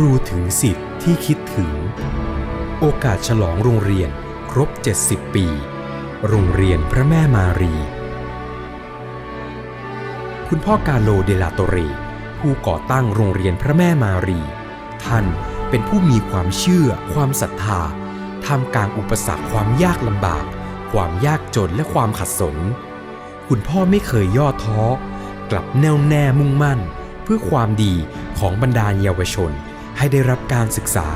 รูถึงสิทธิ์ที่คิดถึง โอกาสฉลองโรงเรียนครบ 70 ปี โรงเรียนพระแม่มารี คุณพ่อกาโลเดลาโตเร ผู้ก่อตั้งโรงเรียนพระแม่มารี ท่านเป็นผู้มีความเชื่อ ความศรัทธาท่ามกลางอุปสรรคความยากลำบาก ความยากจนและความขัดสน คุณพ่อไม่เคยย่อท้อ กลับแน่วแน่มุ่งมั่น เพื่อความดีของบรรดาเยาวชน ให้ได้รับการศึกษา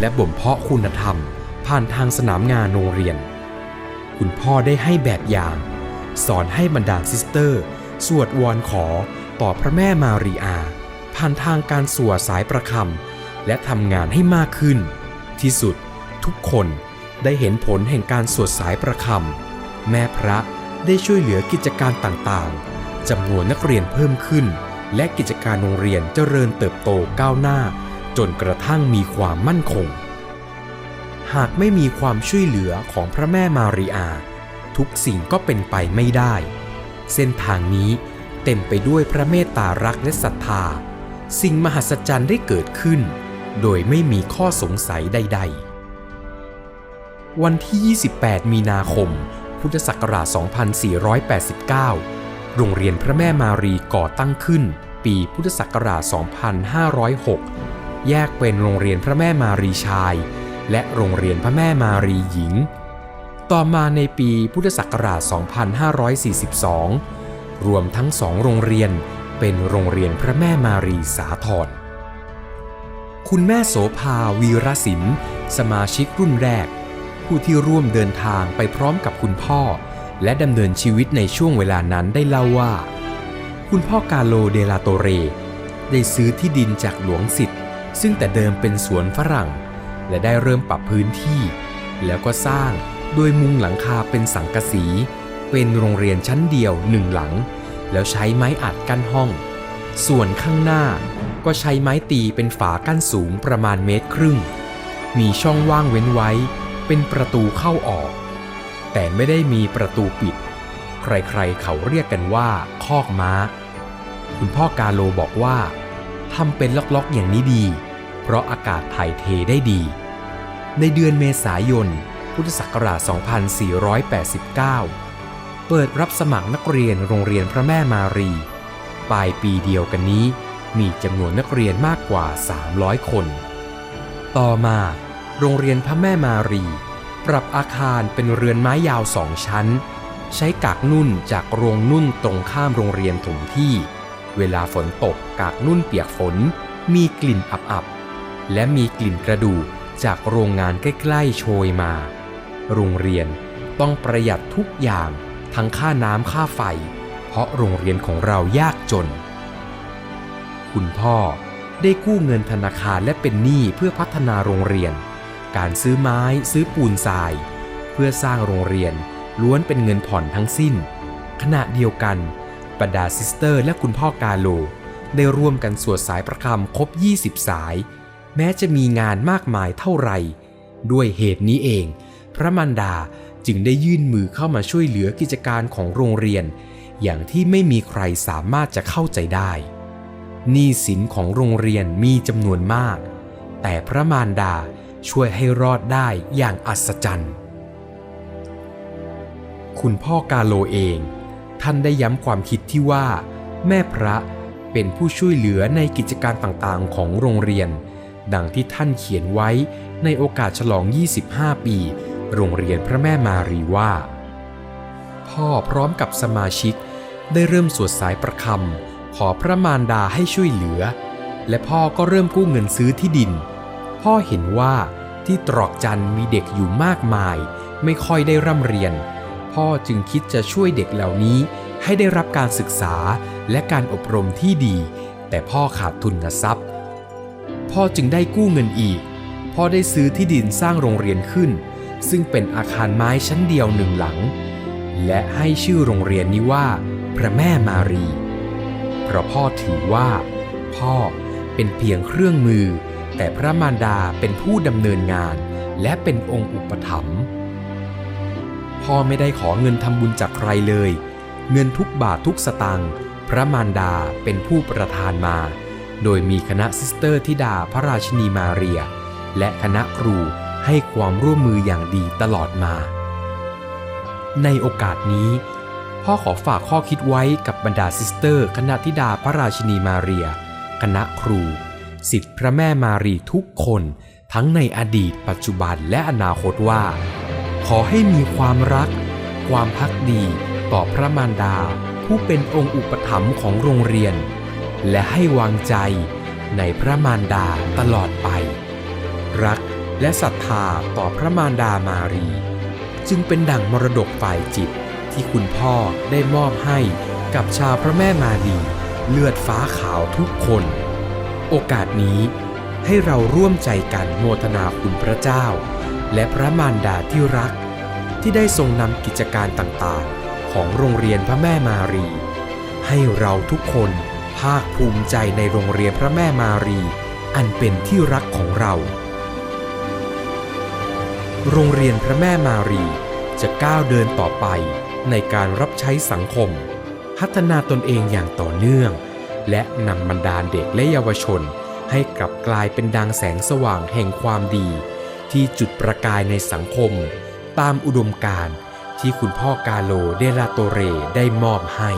และบ่มเพาะคุณธรรม ผ่านทางสนามงานโรงเรียน คุณพ่อได้ให้แบบอย่าง สอนให้บรรดาซิสเตอร์ สวดวอนขอต่อพระแม่มารีอา ผ่านทางการสวดสายประคำและทำงานให้มากขึ้น ที่สุดทุกคนได้เห็นผลแห่งการสวดสายประคำแม่พระได้ช่วยเหลือกิจการต่างๆจำนวนนักเรียนเพิ่มขึ้น และกิจการโรงเรียนเจริญเติบโตก้าวหน้า จนกระทั่งมีความมั่นคง หากไม่มีความช่วยเหลือของพระแม่มารีอา ทุกสิ่งก็เป็นไปไม่ได้ เส้นทางนี้เต็มไปด้วยพระเมตตารักและศรัทธา สิ่งมหัศจรรย์ได้เกิดขึ้น โดยไม่มีข้อสงสัยใด ๆ วันที่ 28 มีนาคม พุทธศักราช 2489 โรงเรียนพระแม่มารีก่อตั้งขึ้นปีพุทธศักราช 2506 แยกเป็นโรงเรียนพระแม่มารีชาย และโรงเรียนพระแม่มารีหญิง ต่อมาในปีพุทธศักราช 2542 รวมทั้งสองโรงเรียนเป็นโรงเรียนพระแม่มารีสาธรคุณแม่โสภาวีรศิลป์สมาชิกรุ่นแรก ผู้ที่ร่วมเดินทางไปพร้อมกับคุณพ่อ และดำเนินชีวิตในช่วงเวลานั้นได้เล่าว่า คุณพ่อ กาโลเดลาโตเร ได้ซื้อที่ดินจากหลวงสิทธิ์ ซึ่งแต่เดิมเป็นสวนฝรั่ง และได้เริ่มปรับพื้นที่ แล้วก็สร้างโดยมุงหลังคาเป็นสังกะสี เป็นโรงเรียนชั้นเดียวหนึ่งหลัง แล้วใช้ไม้อัดกั้นห้อง ส่วนข้างหน้าก็ใช้ไม้ตีเป็นฝากั้นสูงประมาณเมตรครึ่ง มีช่องว่างเว้นไว้ เป็นประตูเข้าออก แต่ไม่ได้มีประตูปิด ใครๆเขาเรียกกันว่า คอกม้า คุณพ่อกาโลบอกว่าทำเป็นล็อกๆอย่างนี้ดี เพราะอากาศถ่ายเทได้ดี ในเดือนเมษายน พุทธศักราช 2489 เปิดรับสมัครนักเรียนโรงเรียนพระแม่มารี ปลายปีเดียวกันนี้มีจำนวนนักเรียนมากกว่า 300 คน ต่อมา โรงเรียนพระแม่มารี ปรับอาคารเป็นเรือนไม้ยาวสองชั้น ใช้กากนุ่นจากโรงนุ่นตรงข้ามโรงเรียนถมที่ เวลาฝนตกกากนุ่นเปียกฝนมีกลิ่นอับๆ และมีกลิ่นกระดูกจากโรงงานใกล้ๆโชยมา โรงเรียนต้องประหยัดทุกอย่างทั้งค่าน้ำค่าไฟ เพราะโรงเรียนของเรายากจน คุณพ่อได้กู้เงินธนาคารและเป็นหนี้เพื่อพัฒนาโรงเรียน การซื้อไม้ซื้อปูนทราย เพื่อสร้างโรงเรียนล้วนเป็นเงินผ่อนทั้งสิ้น ขณะเดียวกันบรรดาซิสเตอร์และคุณพ่อ กาโล ได้ร่วมกันสวดสายประคำครบ 20 สาย แม้จะมีงานมากมายเท่าไหร่ ด้วยเหตุนี้เอง พระมารดาจึงได้ยื่นมือเข้ามาช่วยเหลือกิจการของโรงเรียน อย่างที่ไม่มีใครสามารถจะเข้าใจได้หนี้สินของโรงเรียนมีจำนวนมาก แต่พระมารดาช่วยให้รอดได้อย่างอัศจรรย์ คุณพ่อกาโลเอง ท่านได้ย้ำความคิดที่ว่า แม่พระเป็นผู้ช่วยเหลือในกิจการต่างๆของโรงเรียน ดังที่ท่านเขียนไว้ในโอกาสฉลอง 25 ปี โรงเรียนพระแม่มารีว่า พ่อพร้อมกับสมาชิกได้เริ่มสวดสายประคำขอพระมารดาให้ช่วยเหลือ และพ่อก็เริ่มกู้เงินซื้อที่ดิน พ่อเห็นว่าที่ตรอกจันมีเด็กอยู่มากมาย ไม่ค่อยได้ร่ำเรียน พ่อจึงคิดจะช่วยเด็กเหล่านี้ให้ได้รับการศึกษาและการอบรมที่ดี แต่พ่อขาดทุนทรัพย์ พ่อจึงได้กู้เงินอีก พ่อได้ซื้อที่ดินสร้างโรงเรียนขึ้น ซึ่งเป็นอาคารไม้ชั้นเดียวหนึ่งหลัง และให้ชื่อโรงเรียนนี้ว่า พระแม่มารี เพราะพ่อถือว่า พ่อเป็นเพียงเครื่องมือ แต่พระมารดาเป็นผู้ดำเนินงาน และเป็นองค์อุปถัมภ์พ่อไม่ได้ขอเงินทำบุญจากใครเลย เงินทุกบาททุกสตังค์พระมารดาเป็นผู้ประทานมา โดยมีคณะซิสเตอร์ธิดาพระราชินีมาเรีย และคณะครูให้ความร่วมมืออย่างดีตลอดมา ในโอกาสนี้ พ่อขอฝากข้อคิดไว้กับบรรดาซิสเตอร์ คณะธิดาพระราชินีมาเรีย คณะครู สิทธิพระแม่มารีทุกคนทั้งในอดีต ปัจจุบันและอนาคตว่า ขอให้มีความรัก ความพักดีต่อพระมารดา ผู้เป็นองค์อุปถัมภ์ของโรงเรียน และให้วางใจในพระมารดาตลอดไป รักและศรัทธาต่อพระมารดามารี จึงเป็นดั่งมรดกฝ่ายจิตที่คุณพ่อได้มอบให้กับชาวพระแม่มารีเลือดฟ้าขาวทุกคน โอกาสนี้ให้เราร่วมใจกันโมทนาคุณพระเจ้า และพระมารดาที่รัก ที่ได้ทรงนำกิจการต่างๆ ของโรงเรียนพระแม่มารี ให้เราทุกคน ภาคภูมิใจในโรงเรียนพระแม่มารี อันเป็นที่รักของเรา โรงเรียนพระแม่มารีจะก้าวเดินต่อไปในการรับใช้สังคม พัฒนาตนเองอย่างต่อเนื่อง และนำบรรดาเด็กและเยาวชน ให้กลับกลายเป็นดังแสงสว่างแห่งความดี ที่จุดประกายในสังคม ตามอุดมการณ์ที่คุณพ่อกาโลเดลาโตเรได้มอบให้